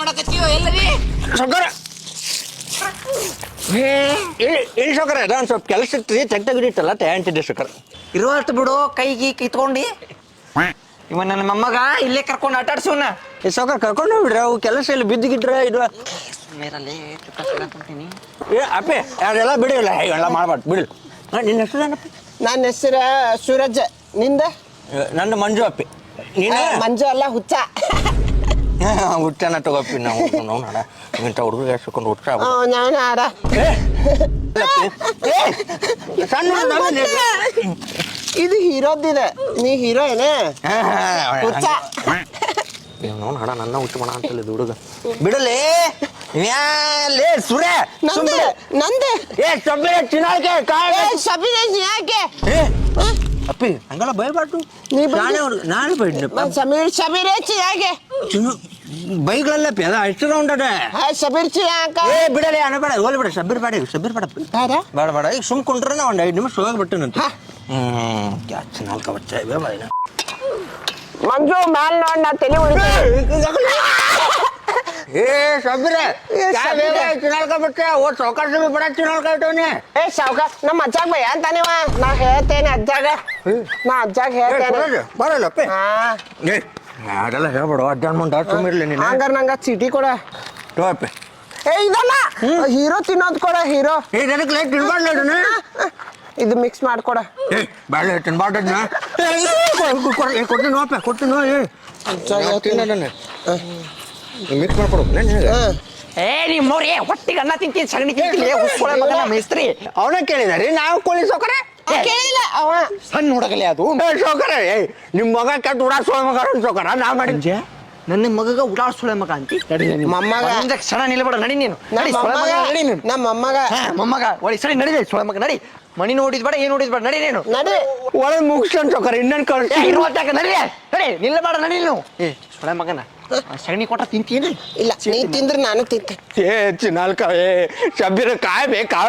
ಮಾಡಕತ್ತೀವ ಎಲ್ಲರಿ ಸೌಕರ ಇಲ್ಲಿ ಸೌಕರ ಅದೊಂದು ಸ್ವಲ್ಪ ಕೆಲಸ ಇತ್ತು ಸೌಕರ ಇರುವಷ್ಟು ಬಿಡು ಕೈಗೆ ಕಿತ್ಕೊಂಡಿ. ಇವ ನನ್ನ ಮೊಮ್ಮಗ ಇಲ್ಲೇ ಕರ್ಕೊಂಡು ಆಟಾಡ್ಸೋಣ ಈ ಸೌಕರ ಕರ್ಕೊಂಡು ಹೋಗ್ಬಿಡ್ರಿ ಅವು ಕೆಲಸ ಇಲ್ಲಿ ಬಿದ್ದಿಗಿಟ್ರೆ ಇದು. ಮೇರಲ್ಲಿ ಏ ಅಪ್ಪೆ ಅದೆಲ್ಲ ಬಿಡಿಲ್ಲ ಎಲ್ಲ ಮಾಡ್ಬಾರ್ದು ಬಿಡಿಲ್ಲ ನಿನ್ನ ಹೆಸರು ಏನಪ್ಪ? ನನ್ನ ಹೆಸರು ಸೂರಜ್ನಿಂದ? ನನ್ನ ನಂದು ಮಂಜು ಅಪ್ಪಿ. ನೀನು? ಮಂಜು ಅಲ್ಲ ಹುಚ್ಚ. ಹುಟ್ಟನ ತಗೋಪ್ಪಿ ನಾವು. ನಾವು ನಡ ಇಂಥ ಹುಡುಗರಿಗೆ ಹಾಸ್ಕೊಂಡು ಹುಟ್ಟ ನಾನು ಆಡ ಸಣ್ಣ ಇದು ಹೀರೋದಿದೆ. ನೀ ಹೀರೋ ಏನೇ? ಹಾ, ಹಾ, ಹುಚ್ಚ. ಇವ್ನು ಹಡ ನನ್ನ ಹುಟ್ಟು ಮಾಡ ಅಂತಲ್ಲ ಇದು ಹುಡುಗ. ಬಿಡಲೇ ಲೇ ಸುರೇ ನಂದೆ ನಂದೆ. ಏ ಸೊಬ್ಬೆ ಚಿನ್ನಾಳ್ಕೆ ಕಾಳ ಏ ಸಬಿನೇಶ್ ಯಾಕೆ ಏ ಅಪ್ಪಿ ಹಂಗೆಲ್ಲ ಬೈಬಾರ್ದು. ನೀ ಬೈದಿ? ನಾನೇ ಬೈದ್ನಪ್ಪ. ಮ- ಸಮೀರ್ ಸಮೀರೇಚ್ ಯಾಕೆ ಚಿನ್ನು ಬೈಗಳಲ್ಲ ಪೇದ ಅಷ್ಟು ರೌಂಡ್ ಅದ ಹಾಯ್ ಸಬೀರ್ ಚಿ ಏ ಬಿಡಲೇ ಅನ್ನ ಬೇಡ ಹೋಲ್ ಬೇಡ ಸಬ್ಬೀರ್ ಬೇಡ ಸಬ್ಬೀರ್ ಬೇಡ ಯಾರ ಬೇಡ ಬೇಡ ಈಗ ಸುಮ್ ಕುಂಡ್ರೆ ನಾ ಒಂದು ಐದು ನಿಮಿಷ ಹೋಗಿ ಹಾ. ಹ್ಮ್ ಕ್ಯಾಚ್ ನಾಲ್ಕು ವರ್ಷ ಇವೆ ಬಾಯಿನ ಮಂಜು ಮ್ಯಾಲ್ ನೋಡ್ ನಾ ತಲೆ ಉಳಿತ ಏ ಸಬ್ಬೀರೆ ಏ, ಸಬ್ಬೀರೆ. ಚಿನಾಳ್ಕ ಓ ಸೌಕಾಶ ಬೇಡ ಚಿನಾಳ್ಕ ಇಟ್ಟವನಿ ಏ ಸೌಕಾ ನಮ್ಮ ಅಜ್ಜಾಗ ಅಂತ ಅಂತಾನಿವ ನಾ ಹೇಳ್ತೇನೆ ಅಜ್ಜಾಗ ನಾ ಅಜ್ಜಾಗ ಹೇಳ್ತೇನೆ ಬರಲ್ಲಪ್ಪ ಹಾ ಅದೆಲ್ಲ ಹೇಳ್ಬೇಡ. ಅಡ್ಡಾನ್ ಮುಂದೆ ಸುಮ್ಮಿರ್ಲಿ ನೀನು. ಹಂಗಾರೆ ನಂಗೆ ಚೀಟಿ ಕೊಡ. ತೋಪೆ ಏ ಇದಲ್ಲ! ಹೀರೋ ತಿನ್ನೋದು ಕೊಡ ಹೀರೋ. ಏ ನನಗೆ ಲೈಟ್ ತಿನ್ಬಾರ್ದು ನೋಡಿ ಇದು ಮಿಕ್ಸ್ ಮಾಡ್ಕೊಡ. ಏ ಬಾಳೆ ತಿನ್ಬಾರ್ದು ಕೊಡ್ತೀನಿ ನೋಪ್ಪ ಕೊಡ್ತೀನಿ ನೋ ಏ ಮಿಕ್ಸ್ ಮಾಡ್ಕೊಡು ನಿನಗೆ? ಏ ನಿಮ್ಮ ಮೌರಿ ಹೊಟ್ಟಿಗೆ ಅನ್ನ ತಿಂತೀನಿ ಸಗಣಿ ತಿಂತೀನಿ ಹುಸ್ಕೊಳ ಮಗನ ಮೇಸ್ತ್ರಿ. ಅವನ ಕೇಳಿದಾರೆ ನಾವು ಕೋಳಿ ಸೌಕರ ಕೇಳಿಲ್ಲ. ಅವ. ಸಣ್ಣ ಹುಡುಗಲಿ ಅದು. ಶೋಕರ ಏ ನಿಮ್ಮ ಮಗ ಕೆಟ್ಟ ಉಡಾ ಸೋಳ ಮಗ ಶೋಕರ ನಾ ಮಾಡಿ ನನ್ನ ಮಗಗ ಉಡಾಳ್ ಸುಳೆ ಮಗ ಅಂತಿ. ಮೊಮ್ಮಗ. ಒಂದ್ ಕ್ಷಣ ನಿಲ್ಬೇಡ ನಡಿ ನೀನು. ನಮ್ಮ ನಡಿ ಸುಳೆ ಮಗ ನಡಿ ನೀನು. ನಮ್ಮ ಅಮ್ಮಗ ಮೊಮ್ಮಗ ಒಳಿ ಸರಿ ನಡಿದೆ ಸೋಳೆ ಮಗ ನಡಿ. ಮಣಿ ನೋಡಿದ್ ಬೇಡ ಏನ್ ನೋಡಿದ್ ಬೇಡ ನಡಿ ನೀನು. ನಡಿ. ಒಳಗೆ ಮುಗಿಸ್ತಾನೆ ಶೋಕರ ಇನ್ನೇನು ಕಳ್ಸಿ ಇರುವತ್ತಾಕ ನಡಿ ನಡಿ ನಿಲ್ಲಬೇಡ ನಡಿ ನೀನು. ಏ ಸುಳೆ ಮಗನ ಸಗಣಿ ಕೊಟ್ಟ ತಿಂತೀನಿ. ಇಲ್ಲ ನೀ ತಿಂದ್ರೆ ನಾನು ತಿಂತೆ. ಏ ಚಿನ್ನಾಲ್ಕ ಏ ಶಬ್ಬೀರ ಕಾಯ್ ಬೇಕಾ